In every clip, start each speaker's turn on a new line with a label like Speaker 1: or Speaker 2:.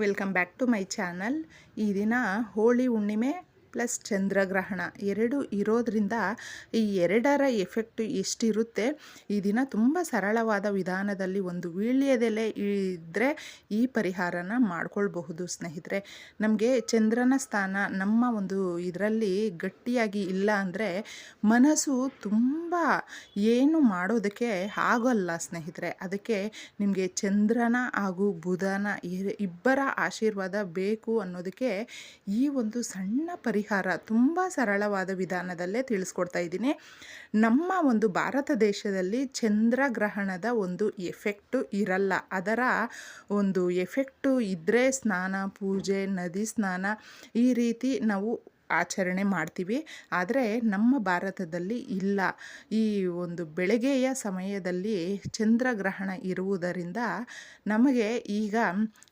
Speaker 1: Welcome back to my channel. ಈ ದಿನ ಹೋಳಿ ಹುಣ್ಣಿಮೆ ಪ್ಲಸ್ ಚಂದ್ರಗ್ರಹಣ ಎರಡು ಇರೋದ್ರಿಂದ ಈ ಎರಡರ ಎಫೆಕ್ಟು ಎಷ್ಟಿರುತ್ತೆ? ಈ ದಿನ ತುಂಬ ಸರಳವಾದ ವಿಧಾನದಲ್ಲಿ ಒಂದು ವೀಳ್ಯದೆಲೆ ಇದ್ದರೆ ಈ ಪರಿಹಾರನ ಮಾಡ್ಕೊಳ್ಬಹುದು ಸ್ನೇಹಿತರೆ. ನಮಗೆ ಚಂದ್ರನ ಸ್ಥಾನ ನಮ್ಮ ಒಂದು ಇದರಲ್ಲಿ ಗಟ್ಟಿಯಾಗಿ ಇಲ್ಲ ಅಂದರೆ ಮನಸ್ಸು ತುಂಬ ಏನು ಮಾಡೋದಕ್ಕೆ ಆಗೋಲ್ಲ ಸ್ನೇಹಿತರೆ. ಅದಕ್ಕೆ ನಿಮಗೆ ಚಂದ್ರನ ಹಾಗೂ ಬುಧನ ಇಬ್ಬರ ಆಶೀರ್ವಾದ ಬೇಕು ಅನ್ನೋದಕ್ಕೆ ಈ ಒಂದು ಸಣ್ಣ ಪರಿಹಾರ ತುಂಬ ಸರಳವಾದ ವಿಧಾನದಲ್ಲೇ ತಿಳಿಸ್ಕೊಡ್ತಾ ಇದ್ದೀನಿ. ನಮ್ಮ ಒಂದು ಭಾರತ ದೇಶದಲ್ಲಿ ಚಂದ್ರಗ್ರಹಣದ ಒಂದು ಎಫೆಕ್ಟು ಇರಲ್ಲ. ಅದರ ಒಂದು ಎಫೆಕ್ಟು ಇದ್ದರೆ ಸ್ನಾನ, ಪೂಜೆ, ನದಿ ಸ್ನಾನ ಈ ರೀತಿ ನಾವು ಆಚರಣೆ ಮಾಡ್ತೀವಿ. ಆದರೆ ನಮ್ಮ ಭಾರತದಲ್ಲಿ ಇಲ್ಲ. ಈ ಒಂದು ಬೆಳಗ್ಗೆಯ ಸಮಯದಲ್ಲಿ ಚಂದ್ರಗ್ರಹಣ ಇರುವುದರಿಂದ ನಮಗೆ ಈಗ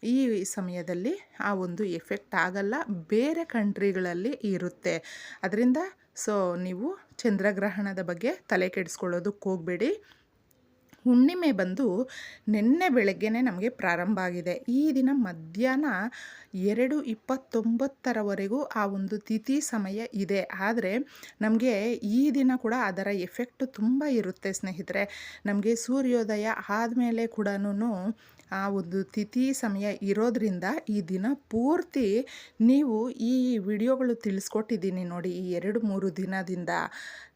Speaker 1: ಈ ಸಮಯದಲ್ಲಿ ಆ ಒಂದು ಎಫೆಕ್ಟ್ ಆಗಲ್ಲ. ಬೇರೆ ಕಂಟ್ರಿಗಳಲ್ಲಿ ಇರುತ್ತೆ. ಅದರಿಂದ ಸೊ, ನೀವು ಚಂದ್ರಗ್ರಹಣದ ಬಗ್ಗೆ ತಲೆ ಕೆಡಿಸ್ಕೊಳ್ಳೋದಕ್ಕೆ ಹೋಗಬೇಡಿ. ಹುಣ್ಣಿಮೆ ಬಂದು ನಿನ್ನೆ ಬೆಳಗ್ಗೆನೇ ನಮಗೆ ಪ್ರಾರಂಭ ಆಗಿದೆ. ಈ ದಿನ ಮಧ್ಯಾಹ್ನ ಎರಡು ಇಪ್ಪತ್ತೊಂಬತ್ತರವರೆಗೂ ಆ ಒಂದು ತಿಥಿ ಸಮಯ ಇದೆ. ಆದರೆ ನಮಗೆ ಈ ದಿನ ಕೂಡ ಅದರ ಎಫೆಕ್ಟ್ ತುಂಬ ಇರುತ್ತೆ ಸ್ನೇಹಿತರೆ. ನಮಗೆ ಸೂರ್ಯೋದಯ ಆದಮೇಲೆ ಕೂಡ ಆ ಒಂದು ತಿಥಿ ಸಮಯ ಇರೋದ್ರಿಂದ ಈ ದಿನ ಪೂರ್ತಿ ನೀವು ಈ ವಿಡಿಯೋಗಳು ತಿಳಿಸ್ಕೊಟ್ಟಿದ್ದೀನಿ ನೋಡಿ ಈ ಎರಡು ಮೂರು ದಿನದಿಂದ.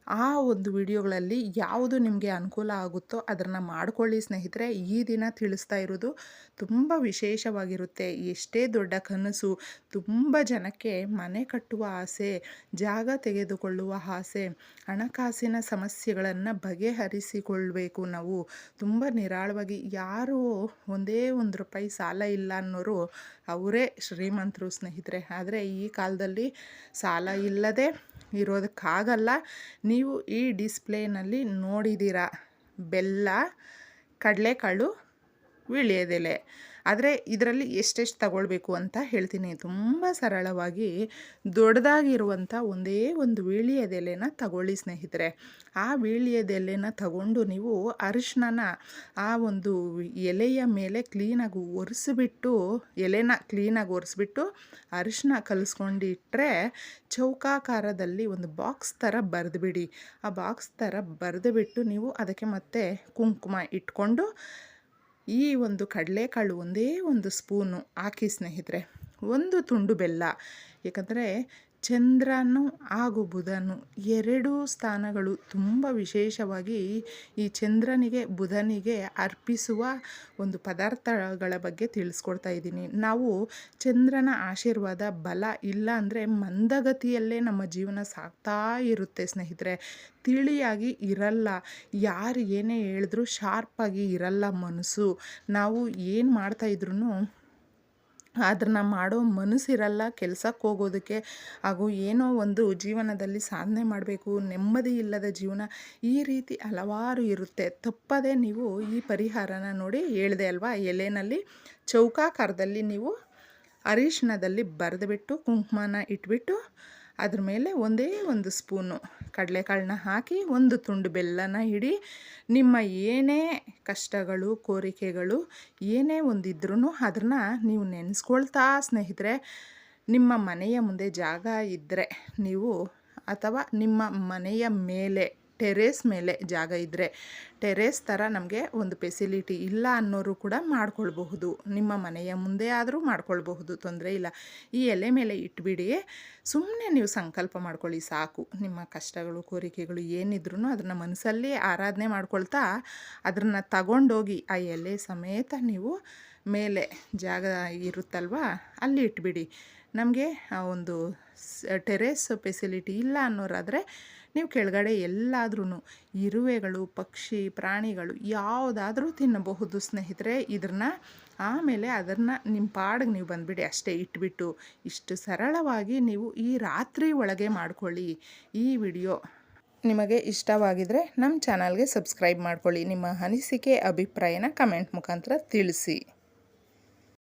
Speaker 1: ಆ ಒಂದು ವಿಡಿಯೋಗಳಲ್ಲಿ ಯಾವುದು ನಿಮಗೆ ಅನುಕೂಲ ಆಗುತ್ತೋ ಅದನ್ನು ಮಾಡ್ಕೊಳ್ಳಿ ಸ್ನೇಹಿತರೆ. ಈ ದಿನ ತಿಳಿಸ್ತಾ ಇರೋದು ತುಂಬ ವಿಶೇಷವಾಗಿರುತ್ತೆ. ಎಷ್ಟೇ ದೊಡ್ಡ ಕನಸು, ತುಂಬ ಜನಕ್ಕೆ ಮನೆ ಕಟ್ಟುವ ಆಸೆ, ಜಾಗ ತೆಗೆದುಕೊಳ್ಳುವ ಆಸೆ, ಹಣಕಾಸಿನ ಸಮಸ್ಯೆಗಳನ್ನು ಬಗೆಹರಿಸಿಕೊಳ್ಬೇಕು ನಾವು. ತುಂಬ ನಿರಾಳವಾಗಿ ಯಾರು ಒಂದೇ ಒಂದು ರೂಪಾಯಿ ಸಾಲ ಇಲ್ಲ ಅನ್ನೋರು ಅವರೇ ಶ್ರೀಮಂತರು ಸ್ನೇಹಿತರೆ. ಆದರೆ ಈ ಕಾಲದಲ್ಲಿ ಸಾಲ ಇಲ್ಲದೆ ಇರೋದಕ್ಕಾಗಲ್ಲ. ನೀವು ಈ ಡಿಸ್ಪ್ಲೇನಲ್ಲಿ ನೋಡಿದ್ದೀರಾ? ಬೆಲ್ಲ ಕಡಲೆಕಾಳು ವೀಳ್ಯದೆಲೆ. ಆದರೆ ಇದರಲ್ಲಿ ಎಷ್ಟೆಷ್ಟು ತಗೊಳ್ಬೇಕು ಅಂತ ಹೇಳ್ತೀನಿ. ತುಂಬ ಸರಳವಾಗಿ ದೊಡ್ಡದಾಗಿರುವಂಥ ಒಂದೇ ಒಂದು ವೀಳ್ಯದೆಲೆನ ತಗೊಳ್ಳಿ ಸ್ನೇಹಿತರೆ. ಆ ವೀಳ್ಯದೆಲೆನ ತಗೊಂಡು ನೀವು ಅರಿಶಿನ ಆ ಒಂದು ಎಲೆಯ ಮೇಲೆ ಕ್ಲೀನಾಗಿ ಒರೆಸಿಬಿಟ್ಟು, ಎಲೆನ ಕ್ಲೀನಾಗಿ ಒರೆಸ್ಬಿಟ್ಟು ಅರಿಶಿನ ಕಲಿಸ್ಕೊಂಡಿಟ್ರೆ ಚೌಕಾಕಾರದಲ್ಲಿ ಒಂದು ಬಾಕ್ಸ್ ಥರ ಬರೆದುಬಿಡಿ ಆ ಬಾಕ್ಸ್ ಥರ ಬರೆದುಬಿಟ್ಟು ನೀವು ಅದಕ್ಕೆ ಮತ್ತೆ ಕುಂಕುಮ ಇಟ್ಕೊಂಡು ಈ ಒಂದು ಕಡಲೆಕಾಳು ಒಂದೇ ಒಂದು ಸ್ಪೂನು ಹಾಕಿ ಸ್ನೇಹಿತರೆ ಒಂದು ತುಂಡು ಬೆಲ್ಲ. ಏಕೆಂದರೆ ಚಂದ್ರನು ಹಾಗೂ ಬುಧನು ಎರಡೂ ಸ್ಥಾನಗಳು ತುಂಬ ವಿಶೇಷವಾಗಿ ಈ ಚಂದ್ರನಿಗೆ ಬುಧನಿಗೆ ಅರ್ಪಿಸುವ ಒಂದು ಪದಾರ್ಥಗಳ ಬಗ್ಗೆ ತಿಳಿಸ್ಕೊಡ್ತಾ ಇದ್ದೀನಿ. ನಾವು ಚಂದ್ರನ ಆಶೀರ್ವಾದ, ಬಲ ಇಲ್ಲ ಅಂದರೆ ಮಂದಗತಿಯಲ್ಲೇ ನಮ್ಮ ಜೀವನ ಸಾಗ್ತಾ ಇರುತ್ತೆ ಸ್ನೇಹಿತರೆ. ತಿಳಿಯಾಗಿ ಇರಲ್ಲ. ಯಾರು ಏನೇ ಹೇಳಿದ್ರು ಶಾರ್ಪಾಗಿ ಇರಲ್ಲ ಮನಸ್ಸು. ನಾವು ಏನು ಮಾಡ್ತಾಯಿದ್ರು ಅದನ್ನು ಮಾಡೋ ಮನಸ್ಸಿರಲ್ಲ ಕೆಲ್ಸಕ್ಕೆ ಹೋಗೋದಕ್ಕೆ. ಹಾಗೂ ಏನೋ ಒಂದು ಜೀವನದಲ್ಲಿ ಸಾಧನೆ ಮಾಡಬೇಕು, ನೆಮ್ಮದಿ ಇಲ್ಲದ ಜೀವನ ಈ ರೀತಿ ಹಲವಾರು ಇರುತ್ತೆ. ತಪ್ಪದೇ ನೀವು ಈ ಪರಿಹಾರನ ನೋಡಿ ಹೇಳಿದೆ ಅಲ್ವಾ? ಎಲೆನಲ್ಲಿ ಚೌಕಾಕಾರದಲ್ಲಿ ನೀವು ಅರಿಶಿಣದಲ್ಲಿ ಬರೆದುಬಿಟ್ಟು, ಕುಂಕುಮನ ಇಟ್ಬಿಟ್ಟು ಅದ್ರ ಮೇಲೆ ಒಂದೇ ಒಂದು ಸ್ಪೂನು ಕಡಲೆಕಾಳನ್ನ ಹಾಕಿ ಒಂದು ತುಂಡು ಬೆಲ್ಲನ ಹಿಡಿ ನಿಮ್ಮ ಏನೇ ಕಷ್ಟಗಳು, ಕೋರಿಕೆಗಳು ಏನೇ ಒಂದಿದ್ರೂ ಅದನ್ನು ನೀವು ನೆನೆಸ್ಕೊಳ್ತಾ ಸ್ನೇಹಿತರೆ, ನಿಮ್ಮ ಮನೆಯ ಮುಂದೆ ಜಾಗ ಇದ್ದರೆ ನೀವು ಅಥವಾ ನಿಮ್ಮ ಮನೆಯ ಮೇಲೆ ಟೆರೇಸ್ ಮೇಲೆ ಜಾಗ ಇದ್ದರೆ ಟೆರೇಸ್ ಥರ ನಮಗೆ ಒಂದು ಫೆಸಿಲಿಟಿ ಇಲ್ಲ ಅನ್ನೋರು ಕೂಡ ಮಾಡ್ಕೊಳ್ಬಹುದು. ನಿಮ್ಮ ಮನೆಯ ಮುಂದೆ ಆದರೂ ಮಾಡ್ಕೊಳ್ಬಹುದು, ತೊಂದರೆ ಇಲ್ಲ. ಈ ಎಲೆ ಮೇಲೆ ಇಟ್ಬಿಡಿ ಸುಮ್ಮನೆ ನೀವು ಸಂಕಲ್ಪ ಮಾಡ್ಕೊಳ್ಳಿ ಸಾಕು. ನಿಮ್ಮ ಕಷ್ಟಗಳು, ಕೋರಿಕೆಗಳು ಏನಿದ್ರು ಅದನ್ನು ಮನಸ್ಸಲ್ಲಿ ಆರಾಧನೆ ಮಾಡ್ಕೊಳ್ತಾ ಅದನ್ನು ತಗೊಂಡೋಗಿ ಆ ಎಲೆ ಸಮೇತ ನೀವು ಮೇಲೆ ಜಾಗ ಇರುತ್ತಲ್ವ, ಅಲ್ಲಿ ಇಟ್ಬಿಡಿ. ನಮಗೆ ಆ ಒಂದು ಟೆರೇಸ್ ಫೆಸಿಲಿಟಿ ಇಲ್ಲ ಅನ್ನೋರಾದರೆ ನೀವು ಕೆಳಗಡೆ ಎಲ್ಲಾದ್ರೂ ಇರುವೆಗಳು, ಪಕ್ಷಿ, ಪ್ರಾಣಿಗಳು ಯಾವುದಾದ್ರೂ ತಿನ್ನಬಹುದು ಸ್ನೇಹಿತರೆ. ಇದನ್ನ ಆಮೇಲೆ ಅದನ್ನು ನಿಮ್ಮ ಪಾಡಿಗೆ ನೀವು ಬಂದುಬಿಡಿ ಅಷ್ಟೇ ಇಟ್ಬಿಟ್ಟು ಇಷ್ಟು ಸರಳವಾಗಿ ನೀವು ಈ ರಾತ್ರಿ ಒಳಗೆ ಮಾಡ್ಕೊಳ್ಳಿ. ಈ ವಿಡಿಯೋ ನಿಮಗೆ ಇಷ್ಟವಾಗಿದ್ದರೆ ನಮ್ಮ ಚಾನಲ್ಗೆ ಸಬ್ಸ್ಕ್ರೈಬ್ ಮಾಡ್ಕೊಳ್ಳಿ. ನಿಮ್ಮ ಅನಿಸಿಕೆ, ಅಭಿಪ್ರಾಯನ ಕಮೆಂಟ್ ಮುಖಾಂತರ ತಿಳಿಸಿ.